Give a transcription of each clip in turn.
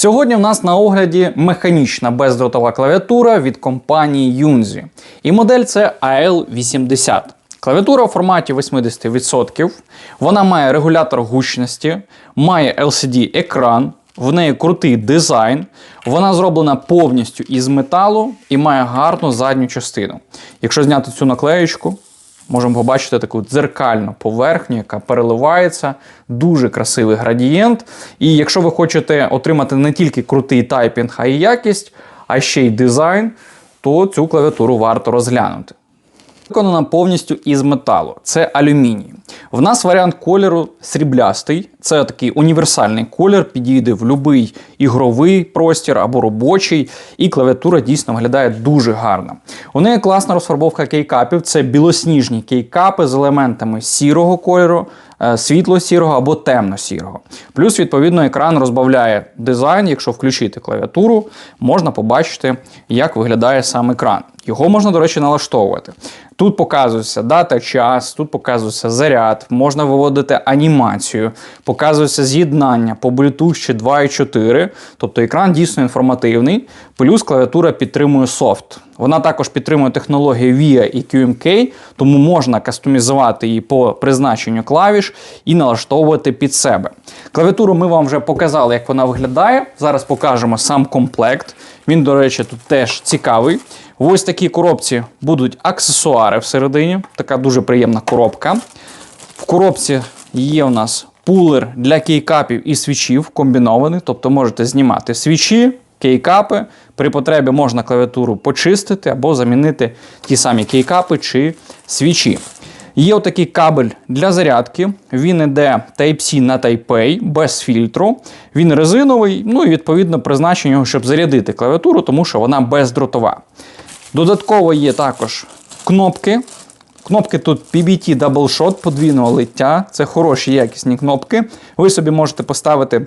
Сьогодні в нас на огляді механічна бездротова клавіатура від компанії Yunzi. І модель це AL80. Клавіатура у форматі 80%. Вона має регулятор гучності, має LCD-екран, в неї крутий дизайн. Вона зроблена повністю із металу і має гарну задню частину. Якщо зняти цю наклеєчку, можемо побачити таку дзеркальну поверхню, яка переливається, дуже красивий градієнт. І якщо ви хочете отримати не тільки крутий тайпінг, а й якість, а ще й дизайн, то цю клавіатуру варто розглянути. Виконана повністю із металу. Це алюміній. В нас варіант кольору сріблястий. Це такий універсальний колір, підійде в будь-який ігровий простір або робочий, і клавіатура дійсно виглядає дуже гарно. У неї класна розфарбовка кейкапів. Це білосніжні кейкапи з елементами сірого кольору, е, світло-сірого або темно-сірого. Плюс, відповідно, екран розбавляє дизайн. Якщо включити клавіатуру, можна побачити, як виглядає сам екран. Його можна, до речі, налаштовувати. Тут показується дата, час, тут показується заряд, можна виводити анімацію, показується з'єднання по Bluetooth чи 2.4. Тобто екран дійсно інформативний. Плюс клавіатура підтримує софт. Вона також підтримує технології VIA і QMK, тому можна кастомізувати її по призначенню клавіш і налаштовувати під себе. Клавіатуру ми вам вже показали, як вона виглядає. Зараз покажемо сам комплект. Він, до речі, тут теж цікавий. В ось такій коробці будуть аксесуари всередині. Така дуже приємна коробка. Коробці є у нас пулер для кейкапів і свічів комбінований, тобто можете знімати свічі, кейкапи. При потребі можна клавіатуру почистити або замінити ті самі кейкапи чи свічі. Є отакий кабель для зарядки. Він іде Type-C на Type-A без фільтру. Він резиновий, ну і відповідно призначення його, щоб зарядити клавіатуру, тому що вона бездротова. Додатково є також кнопки. Кнопки тут PBT Double Shot подвійного лиття. Це хороші якісні кнопки. Ви собі можете поставити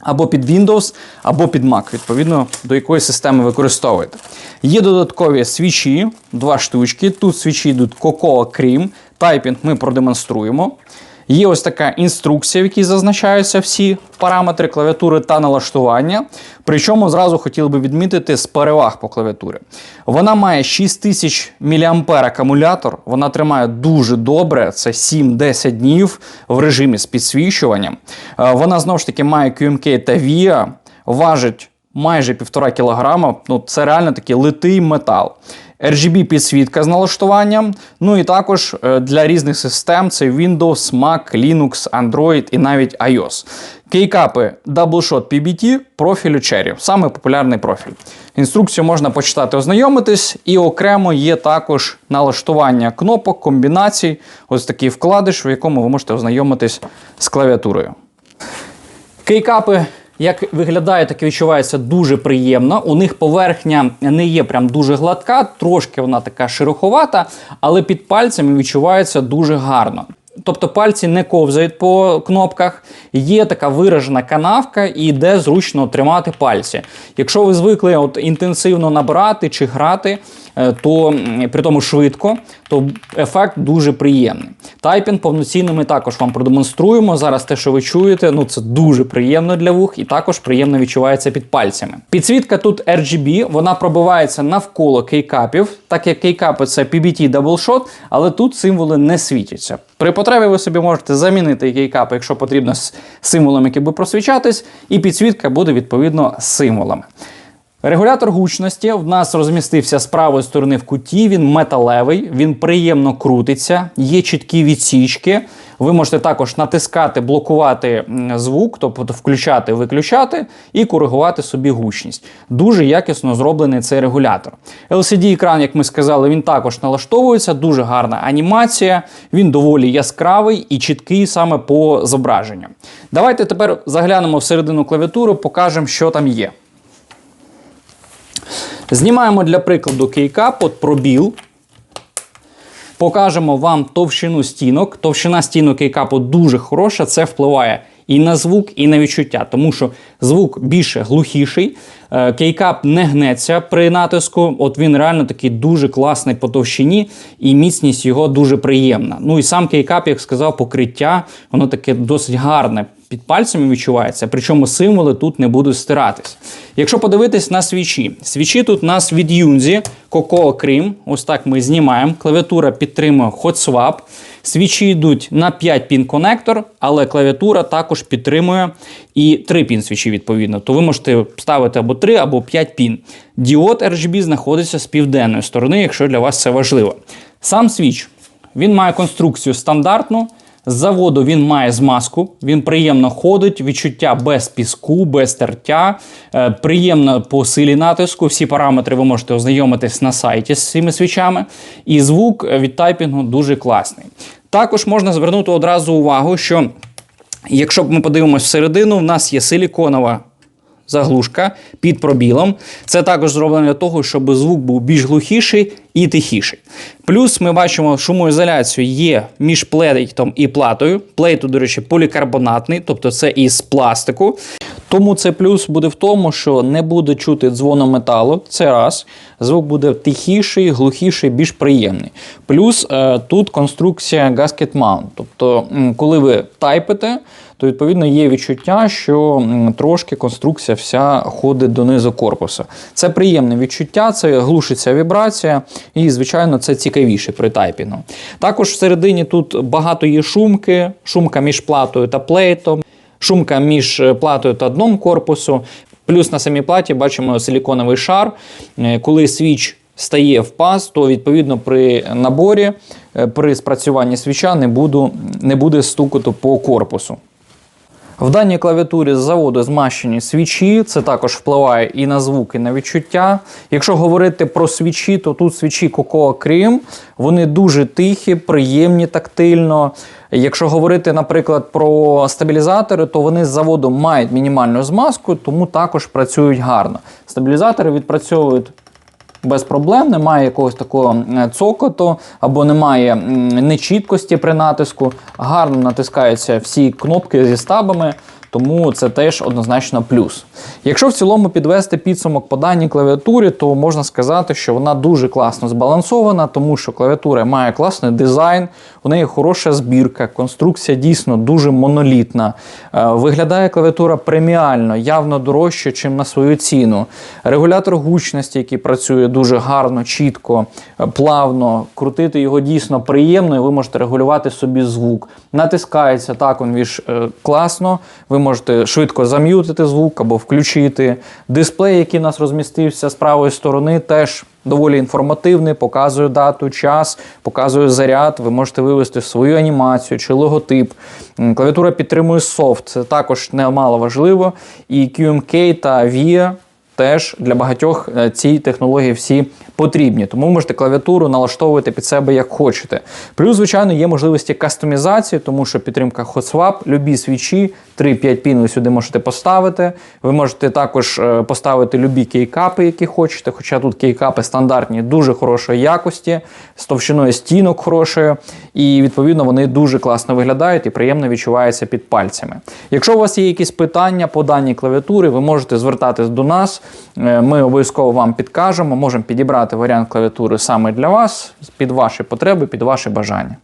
або під Windows, або під Mac, відповідно до якої системи використовуєте. Є додаткові свічі, два штучки. Тут свічі йдуть Cocoa Cream. Тайпінг ми продемонструємо. Є ось така інструкція, в якій зазначаються всі параметри клавіатури та налаштування. Причому зразу хотів би відмітити з переваг по клавіатурі. Вона має 6000 мА акумулятор, вона тримає дуже добре, це 7-10 днів в режимі з підсвічуванням. Е, Вона знову ж таки має QMK та VIA, важить майже 1,5 кг. Ну, це реально такий литий метал. RGB підсвітка з налаштуванням. Ну і також е, для різних систем це Windows, Mac, Linux, Android і навіть iOS. Кейкапи Double Shot PBT профілю Cherry, саме популярний профіль. Інструкцію можна почитати, ознайомитись, і окремо є також налаштування кнопок, комбінацій. Ось такий вкладиш, в якому ви можете ознайомитись з клавіатурою. Кейкапи, як виглядає, так і відчувається дуже приємно. У них поверхня не є прям дуже гладка, трошки вона така шероховата, але під пальцями відчувається дуже гарно. Тобто пальці не ковзають по кнопках, є така виражена канавка і йде зручно тримати пальці. Якщо ви звикли от інтенсивно набирати чи грати, е, то при тому швидко, то ефект дуже приємний. Тайпінг повноцінний ми також вам продемонструємо. Зараз те, що ви чуєте, ну це дуже приємно для вух і також приємно відчувається під пальцями. Підсвітка тут RGB, вона пробивається навколо кейкапів, так як кейкапи це PBT Shot, але тут символи не світяться. При потребі ви собі можете замінити кейкап, якщо потрібно з символом, які буде просвічатись, і підсвітка буде відповідно символами. Регулятор гучності в нас розмістився з правої сторони в куті. Він металевий, він приємно крутиться, є чіткі відсічки. Ви можете також натискати, блокувати звук, тобто включати, виключати і коригувати собі гучність. Дуже якісно зроблений цей регулятор. LCD-екран, як ми сказали, він також налаштовується, дуже гарна анімація, він доволі яскравий і чіткий саме по зображенню. Давайте тепер заглянемо всередину клавіатури, покажемо, що там є. Знімаємо для прикладу кейкап, от пробіл. Покажемо вам товщину стінок. Товщина стінок кейкапу дуже хороша, це впливає і на звук, і на відчуття, тому що звук більше глухіший. Е, Кейкап не гнеться при натиску. От він реально такий дуже класний по товщині, і міцність його дуже приємна. Ну і сам кейкап, як сказав, покриття, воно таке досить гарне під пальцями відчувається, причому символи тут не будуть стиратись. Якщо подивитись на свічі, свічі тут у нас від Юнзі, Cocoa Cream, ось так ми знімаємо. Клавіатура підтримує Hot Swap. Свічі йдуть на 5 пін конектор, але клавіатура також підтримує і 3 пін свічі відповідно. То ви можете ставити або 3, або 5 пін. Діод RGB знаходиться з південної сторони, якщо для вас це важливо. Сам свіч він має конструкцію стандартну. З заводу він має змазку, він приємно ходить, відчуття без піску, без тертя, е, приємно по силі натиску. Всі параметри ви можете ознайомитись на сайті з цими свічами. І звук від тайпінгу дуже класний. Також можна звернути одразу увагу, що якщо ми подивимось всередину, в нас є силіконова заглушка під пробілом. Це також зроблено для того, щоб звук був більш глухіший і тихіший. Плюс ми бачимо, шумоізоляцію є між плейтом і платою. Плейту, до речі, полікарбонатний, тобто це із пластику. Тому це плюс буде в тому, що не буде чути дзвону металу. Це раз. Звук буде тихіший, глухіший, більш приємний. Плюс е, тут конструкція gasket mount. Тобто, коли ви тайпите, то відповідно є відчуття, що трошки конструкція вся ходить донизу корпуса. Це приємне відчуття, це глушиться вібрація, і, звичайно, це цікавіше при тайпінгу. Також всередині тут багато є шумки, шумка між платою та плейтом, шумка між е, платою та дном корпусу. Плюс на самій платі бачимо силіконовий шар. Е, Коли свіч стає в паз, то відповідно при наборі, е, при спрацюванні свіча не, буду, не буде стукоту по корпусу. В даній клавіатурі з заводу змащені свічі, це також впливає і на звук, і на відчуття. Якщо говорити про свічі, то тут свічі Cocoa Cream, вони дуже тихі, приємні тактильно. Якщо говорити, наприклад, про стабілізатори, то вони з заводу мають мінімальну змазку, тому також працюють гарно. Стабілізатори відпрацьовують без проблем, немає якогось такого цокоту або немає нечіткості при натиску. Гарно натискаються всі кнопки зі стабами, тому це теж однозначно плюс. Якщо в цілому підвести підсумок по даній клавіатурі, то можна сказати, що вона дуже класно збалансована, тому що клавіатура має класний дизайн, у неї хороша збірка, конструкція дійсно дуже монолітна. Е, Виглядає клавіатура преміально, явно дорожче, ніж на свою ціну. Регулятор гучності, який працює дуже гарно, чітко, е, плавно, крутити його дійсно приємно, і ви можете регулювати собі звук. Натискається так, він е, класно. Ви можете швидко зам'ютити звук або включити. Дисплей, який у нас розмістився з правої сторони, теж доволі інформативний, показує дату, час, показує заряд. Ви можете вивести свою анімацію чи логотип. Клавіатура підтримує софт, це також немало важливо. І QMK та VIA теж для багатьох е, ці технології всі потрібні. Тому можете клавіатуру налаштовувати під себе як хочете. Плюс, звичайно, є можливості кастомізації, тому що підтримка HotSwap, любі свічі, 3-5 пін ви сюди можете поставити. Ви можете також е, поставити любі кейкапи, які хочете. Хоча тут кейкапи стандартні, дуже хорошої якості, з товщиною стінок хорошою. І відповідно вони дуже класно виглядають і приємно відчуваються під пальцями. Якщо у вас є якісь питання по даній клавіатурі, ви можете звертатись до нас. Е, Ми обов'язково вам підкажемо, можемо підібрати варіант клавіатури саме для вас, під ваші потреби, під ваші бажання.